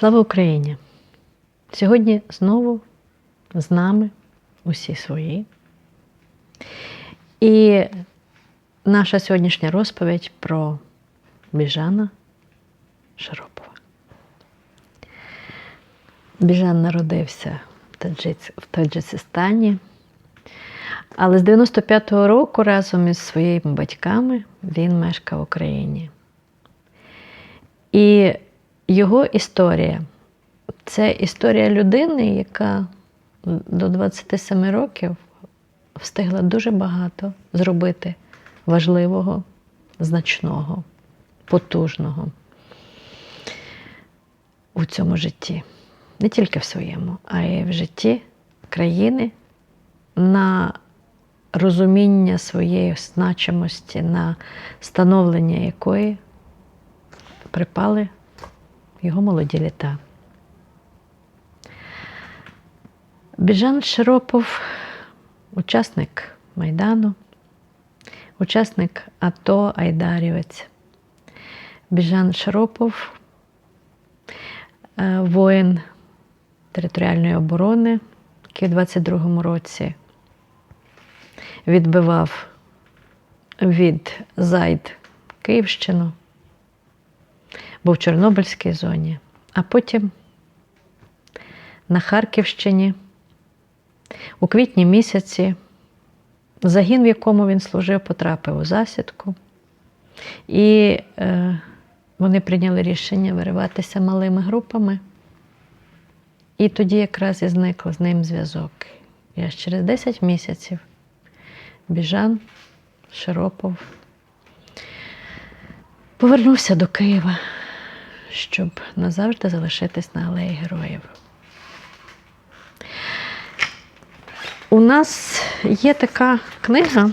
Слава Україні! Сьогодні знову з нами усі свої. І наша сьогоднішня розповідь про Біжана Шаропова. Біжан народився в Таджикистані, але з 95-го року разом із своїми батьками він мешкав в Україні. І його історія це історія людини, яка до 27 років встигла дуже багато зробити важливого, значного, потужного у цьому житті. Не тільки в своєму, а й в житті країни на розуміння своєї значимості, на становлення якої припали його молоді літа. Біжан Широпов, учасник Майдану, учасник АТО Айдарівець. Біжан Широпов, е, воїн територіальної оборони, який у 22-му році відбивав від Зайд Київщину, був в Чорнобильській зоні, а потім на Харківщині у квітні місяці загін, в якому він служив, потрапив у засідку. І е, вони прийняли рішення вириватися малими групами. І тоді якраз і зник з ним зв'язок. І аж через 10 місяців Біжан Широпов повернувся до Києва, щоб назавжди залишитись на алеї героїв. У нас є така книга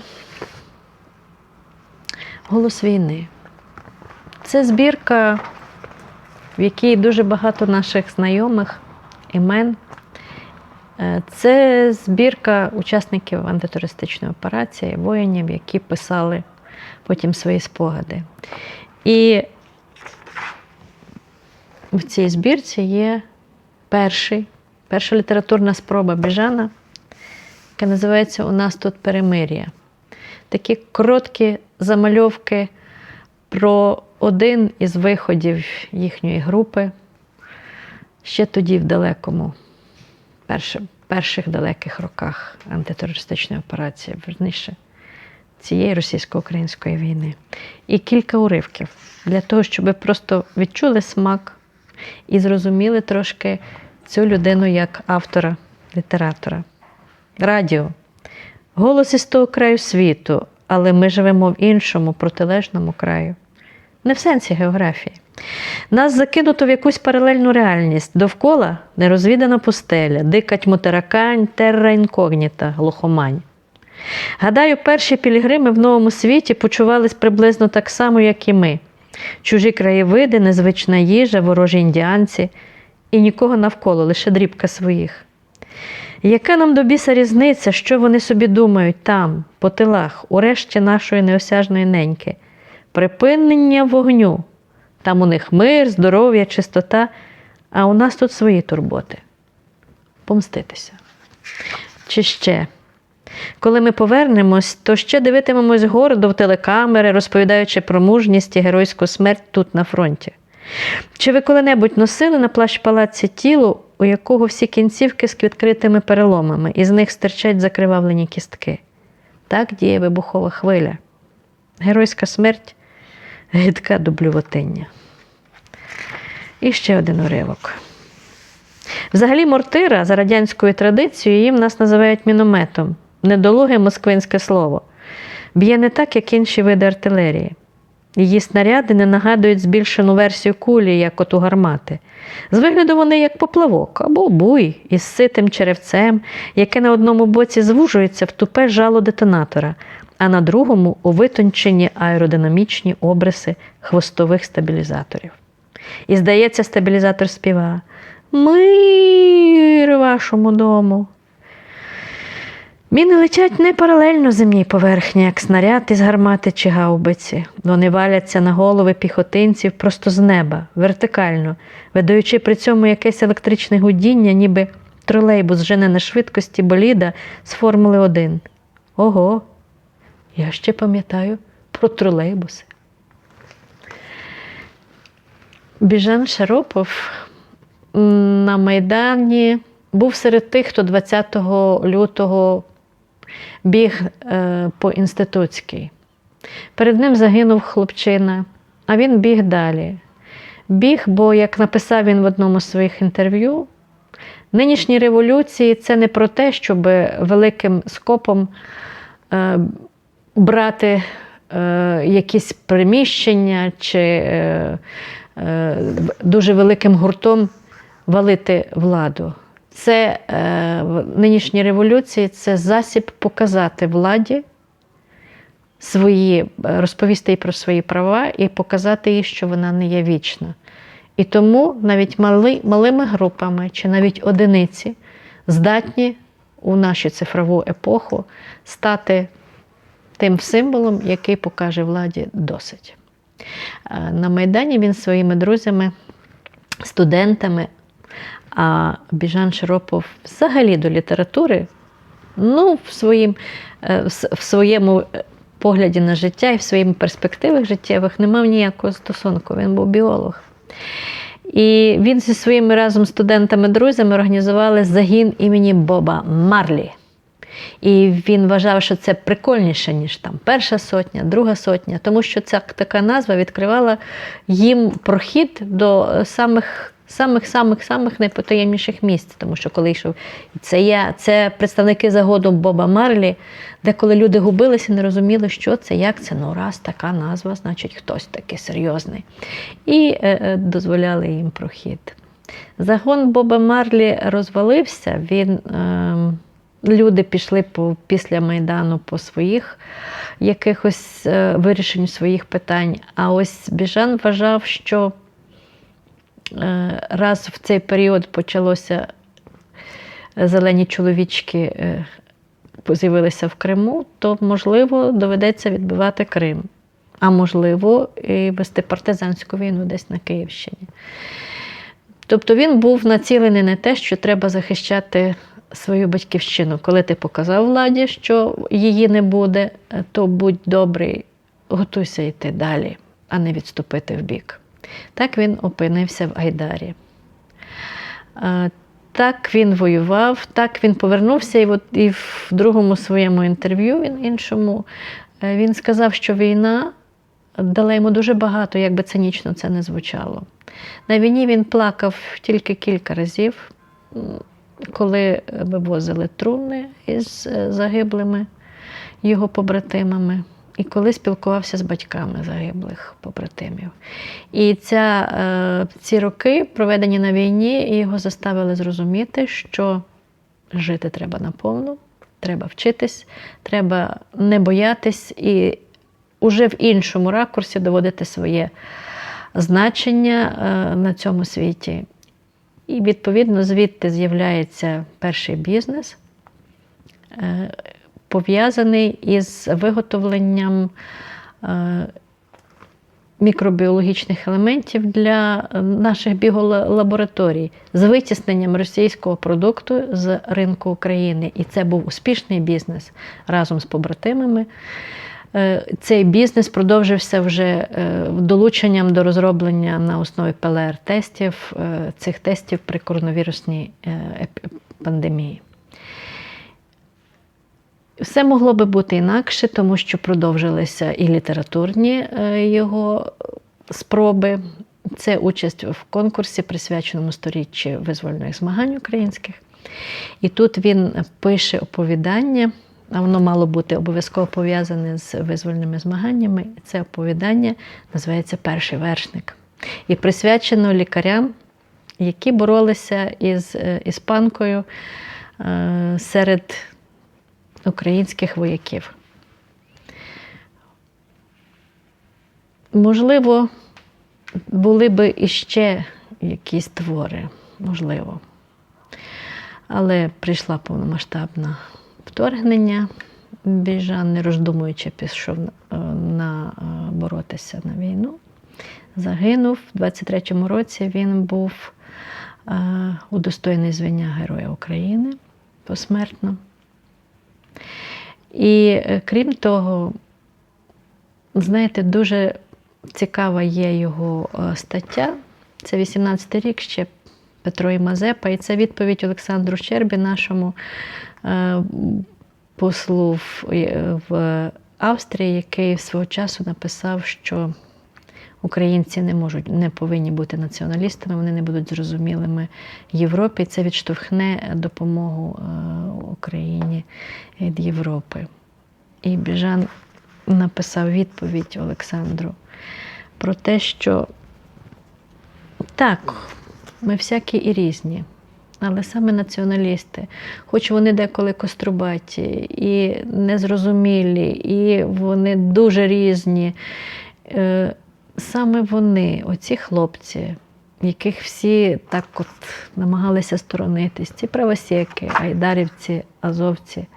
Голос війни. Це збірка, в якій дуже багато наших знайомих імен. Е, Це збірка учасників антитерористичної операції, воїнів, які писали потім свої спогади. І в цій збірці є перший, перша літературна спроба Біжана, яка називається У нас тут перемир'я. Такі короткі замальовки про один із виходів їхньої групи ще тоді в далекому, перших, далеких роках антитерористичної операції, верніше, цієї російсько-української війни. І кілька уривків для того, щоб просто відчули смак і зрозуміли трошки цю людину як автора, літератора. Радіо. Голос із того краю світу, але ми живемо в іншому протилежному краю. Не в сенсі географії. Нас закинуто в якусь паралельну реальність. Довкола нерозвідана пустеля, дика тьмотаракань, терра інкогніта, глухомань. Гадаю, перші пілігрими в новому світі почувались приблизно так само, як і ми. Чужі краєвиди, незвична їжа, ворожі індіанці і нікого навколо, лише дрібка своїх. Яка нам до біса різниця, що вони собі думають там, по тилах, у решті нашої неосяжної неньки? Припинення вогню. Там у них мир, здоров'я, чистота, а у нас тут свої турботи. Помститися. Чи ще? Коли ми повернемось, то ще дивитимемось гордо в телекамери, розповідаючи про мужність і геройську смерть тут на фронті. Чи ви коли-небудь носили на плащ палаці тіло, у якого всі кінцівки з відкритими переломами, і з них стирчать закривавлені кістки? Так діє вибухова хвиля. Геройська смерть гидка до блювотиння. І ще один уривок. Взагалі, мортира за радянською традицією її в нас називають мінометом. Недолуге москвинське слово. Б'є не так, як інші види артилерії. Її снаряди не нагадують збільшену версію кулі, як от у гармати. З вигляду вони як поплавок або буй із ситим черевцем, яке на одному боці звужується в тупе жало детонатора, а на другому у витончені аеродинамічні обриси хвостових стабілізаторів. І, здається, стабілізатор співа Мир вашому дому. Міни летять не паралельно земній поверхні, як снаряд із гармати чи гаубиці. Вони валяться на голови піхотинців просто з неба, вертикально, видаючи при цьому якесь електричне гудіння, ніби тролейбус жене на швидкості боліда з Формули 1. Ого, я ще пам'ятаю про тролейбуси. Біжан Шаропов на Майдані був серед тих, хто 20 лютого біг е, по інститутській. Перед ним загинув хлопчина, а він біг далі. Біг, бо, як написав він в одному з своїх інтерв'ю, нинішні революції це не про те, щоб великим скопом е, брати е, якісь приміщення чи дуже великим гуртом валити владу. Це е, нинішні революції це засіб показати владі свої, розповісти їй про свої права і показати їй, що вона не є вічна. І тому навіть мали, малими групами чи навіть одиниці здатні у нашу цифрову епоху стати тим символом, який покаже владі досить. Е, На Майдані він своїми друзями, студентами, а Біжан Широпов взагалі до літератури, ну, в, своїм, е, в своєму е, погляді на життя і в своїх перспективах життєвих не мав ніякого стосунку. Він був біолог. І він зі своїми разом студентами-друзями організували загін імені Боба Марлі. І він вважав, що це прикольніше, ніж там перша сотня, друга сотня, тому що ця така назва відкривала їм прохід до е, самих. Самих самих самих найпотаємніших місць, тому що коли йшов це я, це представники загоду Боба Марлі, де коли люди губилися, не розуміли, що це, як це. Ну, раз така назва, значить хтось такий серйозний. І е, е, дозволяли їм прохід. Загон Боба Марлі розвалився. Він, е, люди пішли по, після Майдану по своїх якихось е, вирішенню своїх питань. А ось Біжан вважав, що раз в цей період почалося е, зелені чоловічки. е, З'явилися в Криму, то можливо доведеться відбивати Крим, а можливо, і вести партизанську війну десь на Київщині. Тобто він був націлений на те, що треба захищати свою батьківщину. Коли ти показав владі, що її не буде, то будь добрий, готуйся йти далі, а не відступити в бік. Так він опинився в Айдарі. Так він воював, так він повернувся, і, от, і в другому своєму інтерв'ю, він іншому, е, він сказав, що війна дала йому дуже багато, як би цинічно це не звучало. На війні він плакав тільки кілька разів, коли вивозили труни із е, загиблими його побратимами, і коли спілкувався з батьками загиблих побратимів. І ця, е, ці роки, проведені на війні, його заставили зрозуміти, що жити треба наповну, треба вчитись, треба не боятись і уже в іншому ракурсі доводити своє значення е, на цьому світі. І відповідно звідти з'являється перший бізнес, е, пов'язаний із виготовленням е, мікробіологічних елементів для наших біолабораторій з витісненням російського продукту з ринку України. І це був успішний бізнес разом з побратимами. Е, Цей бізнес продовжився вже е, долученням до розроблення на основі ПЛР-тестів цих тестів при коронавірусній пандемії. Все могло би бути інакше, тому що продовжилися і літературні е, його спроби. Це участь в конкурсі, присвяченому сторіччю визвольних змагань українських. І тут він пише оповідання, а воно мало бути обов'язково пов'язане з визвольними змаганнями. Це оповідання називається Перший вершник. І присвячено лікарям, які боролися із е, іспанкою е, серед українських вояків. Можливо, були би іще якісь твори, можливо. Але прийшла повномасштабна вторгнення. Біжан, не роздумуючи, пішов е, на, е, боротися на війну. Загинув. У 23-му році він був е, удостоєний звання Героя України посмертно. І е, крім того, знаєте, дуже цікава є його е, стаття. Це 18-й рік ще Петро і Мазепа, і це відповідь Олександру Щербі, нашому е, послу в Австрії, який свого часу написав, що українці не можуть, не повинні бути націоналістами, вони не будуть зрозумілими Європі. Це відштовхне допомогу е, Україні від Європи. І Біжан написав відповідь Олександру про те, що так, ми всякі і різні. Але саме націоналісти, хоч вони деколи кострубаті і незрозумілі, і вони дуже різні. Саме вони, оці хлопці, яких всі так от намагалися сторонитись, ці правосеки, айдарівці, азовці,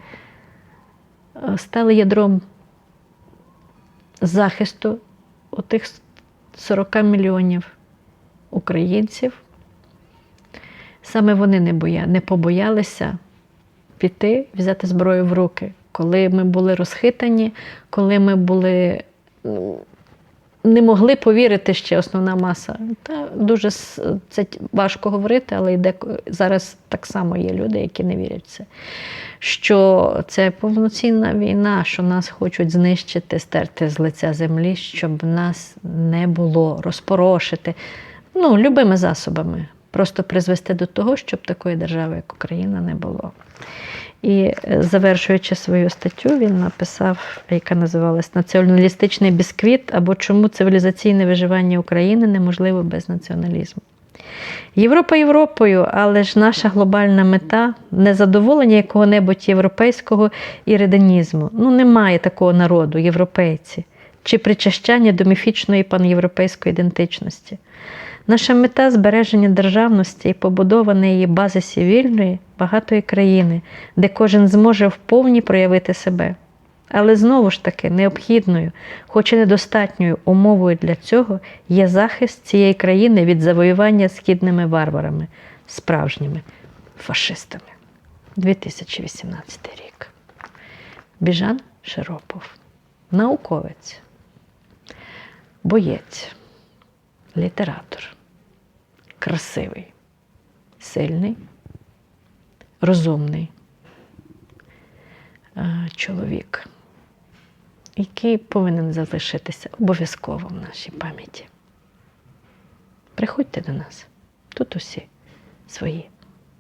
е, стали ядром захисту отих 40 мільйонів українців. Саме вони не, боя, не побоялися піти, взяти зброю в руки, коли ми були розхитані, коли ми були. Не могли повірити ще основна маса. Та дуже це важко говорити, але йде зараз так само є люди, які не вірять в це. Що це повноцінна війна, що нас хочуть знищити, стерти з лиця землі, щоб нас не було, розпорошити. Ну, любими засобами. Просто призвести до того, щоб такої держави, як Україна, не було. І е, завершуючи свою статтю, він написав, яка називалась Націоналістичний бісквіт або чому цивілізаційне виживання України неможливо без націоналізму. Європа Європою, але ж наша глобальна мета не задоволення якого-небудь європейського іриденізму. Ну, немає такого народу, європейці, чи причащання до міфічної панєвропейської ідентичності. Наша мета збереження державності і побудова на її базисі вільної, багатої країни, де кожен зможе вповні проявити себе. Але знову ж таки необхідною, хоч і недостатньою умовою для цього є захист цієї країни від завоювання східними варварами, справжніми фашистами. 2018 рік. Біжан Широпов, науковець, боєць, літератор, красивий, сильний, розумний е, чоловік, який повинен залишитися обов'язково в нашій пам'яті. Приходьте до нас, тут усі свої.